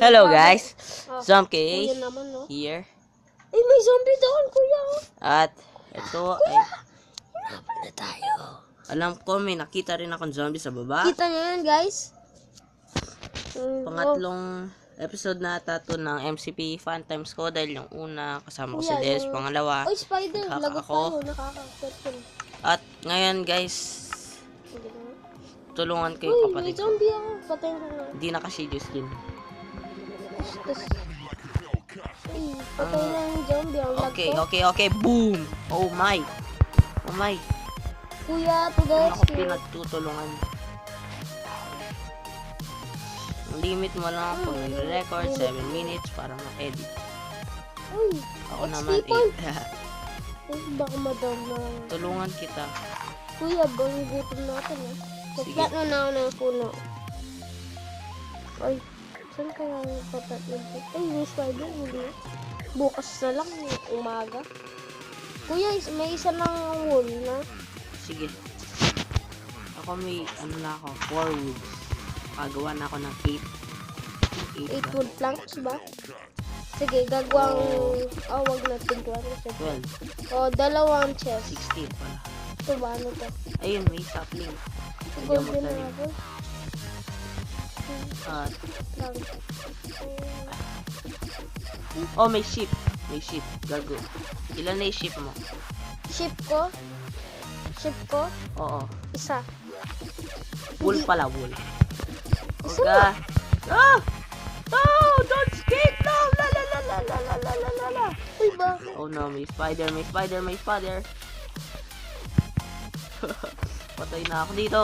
Hello guys, Ah, Zombie kuya here. Ay, may zombie doon, kuya. oh. At ito ay, Hinapan na tayo. alam ko may nakita rin akong zombie sa baba. Kita niyo yan, guys? Mm, Pangatlong episode na ata to ng MCP Fun Times ko dahil yung una kasama ko si Des, yung- pangalawa. Oh. Ay, spider. Lagot ako. tayo. Nakaka-purple. At ngayon guys, tulungan ko yung kapatid ko. zombie ako. Patay na. Hindi naka-shade skin. Tapos, Ay, patay na yung zombie. Ang lag Okay, ko. okay, okay. Boom! Oh my! Oh my! Kuya, to Ano ako rescue. pinagtutulungan? Ang limit mo lang pag nagre-record 7 minutes para ma-edit. Uy, Ako XP naman point. 8. Ay, baka madam na. Tulungan kita. Kuya, bang gutom natin ah. Sige. Pagkat na ako ng puno. Ay, saan kaya yung yun? Ay, yung spider, hindi. Bukas na lang, umaga. Kuya, is- may isa ng wool na. Sige. Ako may, ano na ako, 4 woods. Pagawa na ako ng 8. 8 8 ba? wood planks ba? Sige, gagawang... Oh, wag natin gawin. 12. Oh, dalawang chest. 16 pala. Ito ba, ano to? Ayun, may sapling. Golden apple. Lang. oh, may sheep. May sheep. Gago. Ilan na yung sheep mo? Ship ko. Ship ko. Oo. Isa. Wool pala, wool. Isa Oga. Ah! No! Don't skip! No! La la la la la la la la la la. Uy, bakit? Oh no, may spider, may spider, may spider. Patay na ako dito.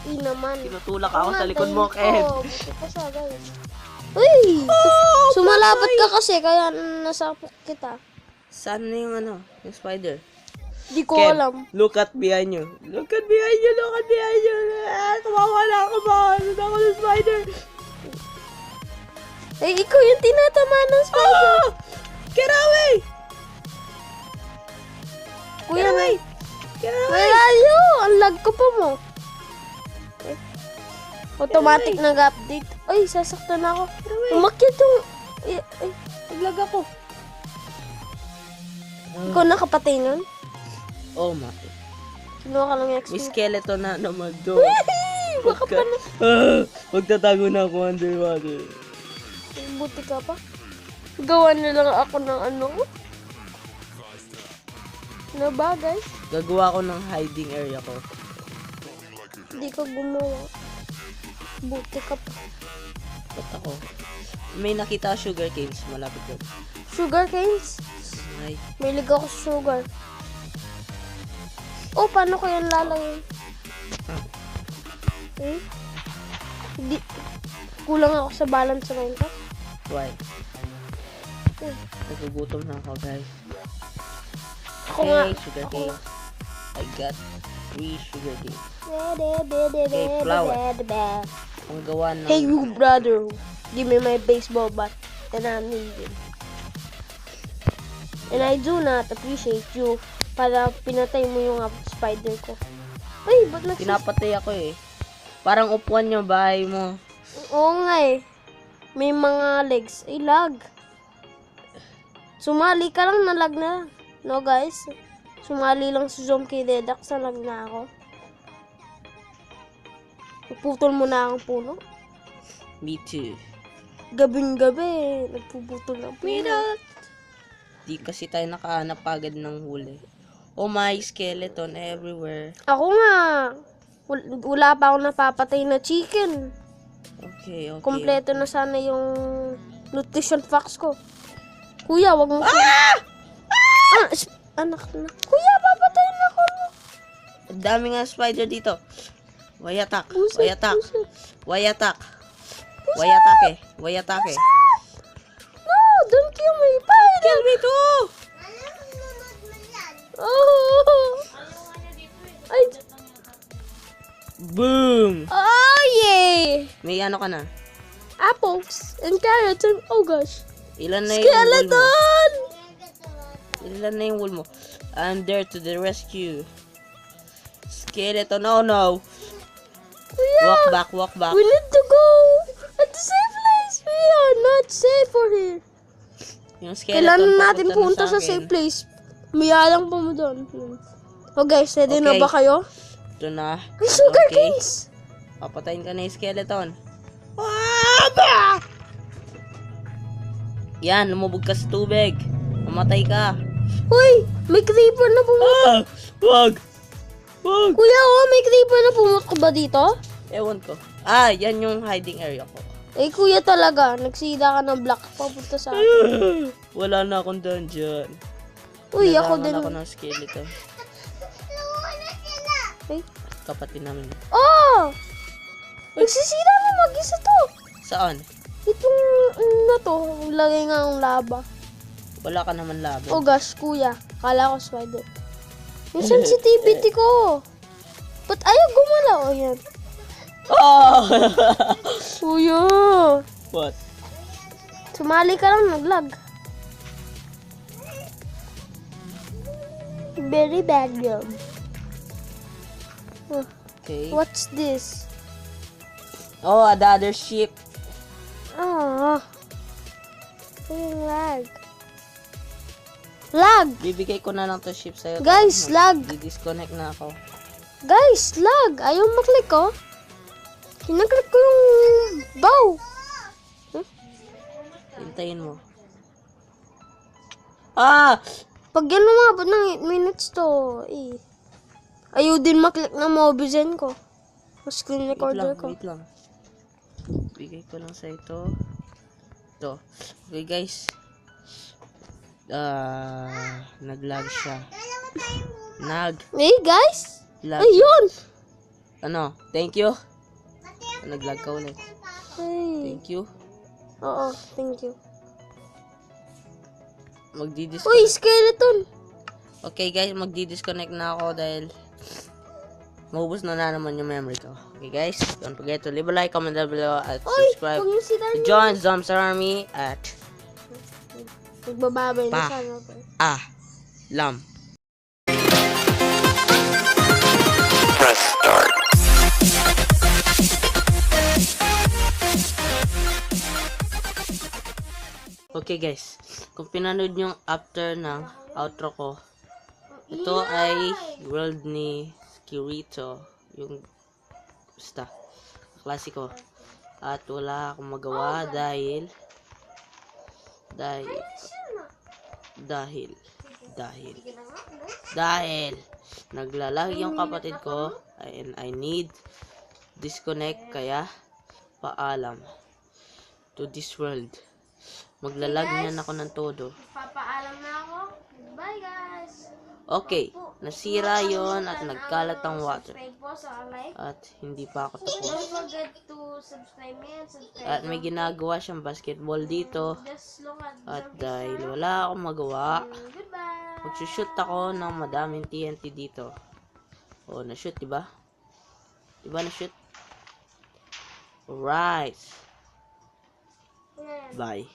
Uy naman. Tinutulak ako sa likod mo, Ken. Oo, buti pa siya, guys. Uy! Oh, Sumalapat ka kasi, kaya nasapok kita. Saan na yung ano? Yung spider? Di ko Ken, alam. look at behind you. Look at behind you, look at behind you. Ah, kawawa na ako ba? Ano na ako ng spider? Ay, ikaw yung tinatama ng spider. Ah! Get away! Kuya, Get away! Get away! May layo! Ang lag ko pa mo. Automatic nag-update. Ay, sasaktan ako. Umakyat yung... Ay, ay, naglag ako. Ikaw nakapatay nun? Oh my. Kinuha ka lang yung May XP. skeleton na naman doon. Baka pa na... Ah, magtatago na ako underwater. Buti ka pa. Gawa na lang ako ng ano. Na bagay. Gagawa ko ng hiding area ko. Hindi ka gumawa. Buti ka pa. Ba't ako? May nakita sugar canes malapit doon. Sugar canes? Ay, May ligaw ako sa sugar. Oh, paano ko yan lalagay? Eh? Hindi. Kulang ako sa balance sa Minecraft. why? Eh, Nagugutom na ako, guys. Ako nga. Okay, sugar Ako cane. I got three sugar bede, Okay, flower. Ang gawa ng... Hey, you brother. Give me my baseball bat. And I need it. And I do not appreciate you para pinatay mo yung spider ko. Ay, ba't nagsis... Pinapatay ako eh. Parang upuan yung bahay mo. Oo nga eh. May mga legs. Ay, lag. Sumali ka lang na lag na. No, guys? Sumali lang si Zombie Dedak sa lag na ako. Puputol mo na ang puno. Me too. Gabing gabi, nagpuputol ng puno. Di kasi tayo nakahanap agad ng huli. Oh my, skeleton everywhere. Ako nga. wal- Wala pa ako napapatay na chicken. Okay, okay. Kompleto na sana yung nutrition facts ko. Kuya, wag mo... Ah! Ah! sp- anak na. Kuya, papatayin ako. Ang dami nga spider dito. Why attack? Why attack? Why attack? Why attack eh? Why attack eh? No, don't kill me. Bye. Kill me too! Oh. Ay. Boom! Oh, yay. May ano ka na? Apples and carrots and oh gosh. Ilan na yung wool mo? Skeleton! Ilan na yung wool mo? I'm there to the rescue. Skeleton, oh no! Kuya, Walk back, walk back. we need to go at the same place. We are It's safe for here. Yung skeleton Kailangan natin na sa akin. safe place. Umiyalang pa mo doon. Oh guys, ready na Okay. ba kayo? Ito na. Ay, sugar Okay. canes! Papatayin ka na yung skeleton. Aba! Yan, lumubog ka sa tubig. Mamatay ka. Uy! May creeper na pumunta. Ah! Wag! Wag! Kuya, oh, may creeper na pumunta ba dito? Ewan ko. Ah, yan yung hiding area ko. Eh, kuya talaga. Nagsida ka ng block papunta sa akin. Wala na akong dungeon. Uy, ako Kailangan din. ako ng skeleton. Ay. Kapatid namin. Oh! Nagsisira na mag-isa to. Saan? Itong, ano na to, lagay nga ang laba. Wala ka naman laban. Oh gosh, kuya. Kala ko spider. Yung sensitivity ko. Ba't ayaw gumalaw? Oh, yan. Oh! Kuya. What? Sumali ka lang, naglag. Very bad job. Oh, Okay. what's this? Oh, another ship. Ah. Yung lag. Lag! Bibigay ko na lang to ship sa'yo. Guys, lag! Di-disconnect na ako. Guys, lag! Ayaw maklik oh. Kinaklik ko yung bow. Hintayin mo. Ah! Pag yan umabot ng 8 minutes to, eh. Ayaw din maklik na mobizen ko. Sa screen Wait recorder lang, ko. wait lang. Bigay ko lang sa ito. Ito. Okay, guys. Ah, nag-lag siya. Nag. Eh, guys! Lag. Ayun! Ano? Thank you. Nag-lag ka ulit. Ay. Thank you. Oo, thank you. Magdidisconnect. Uy, skeleton! Okay guys, magdi-disconnect na ako dahil maubos na na naman yung memory ko. Okay guys, don't forget to leave a like, comment down below, at Uy, subscribe sila to join Zom's Army at Nagbababay na sana ako. Ah Lam. Okay guys, kung pinanood yung after ng outro ko, ito ay world ni Kirito, yung basta, klasiko. At wala akong magawa dahil dahil dahil dahil dahil naglalag yung kapatid ko and I need disconnect kaya paalam to this world maglalag niyan ako ng todo Papaalam na ako. Bye, guys! okay nasira yon at nagkalat ang water at hindi pa ako tapos Don't forget to subscribe me subscribe at may ginagawa siyang basketball dito at dahil wala akong magawa Goodbye! Magsushoot ako ng madaming TNT dito. Oh, na-shoot, diba? Diba na-shoot? Alright. Bye.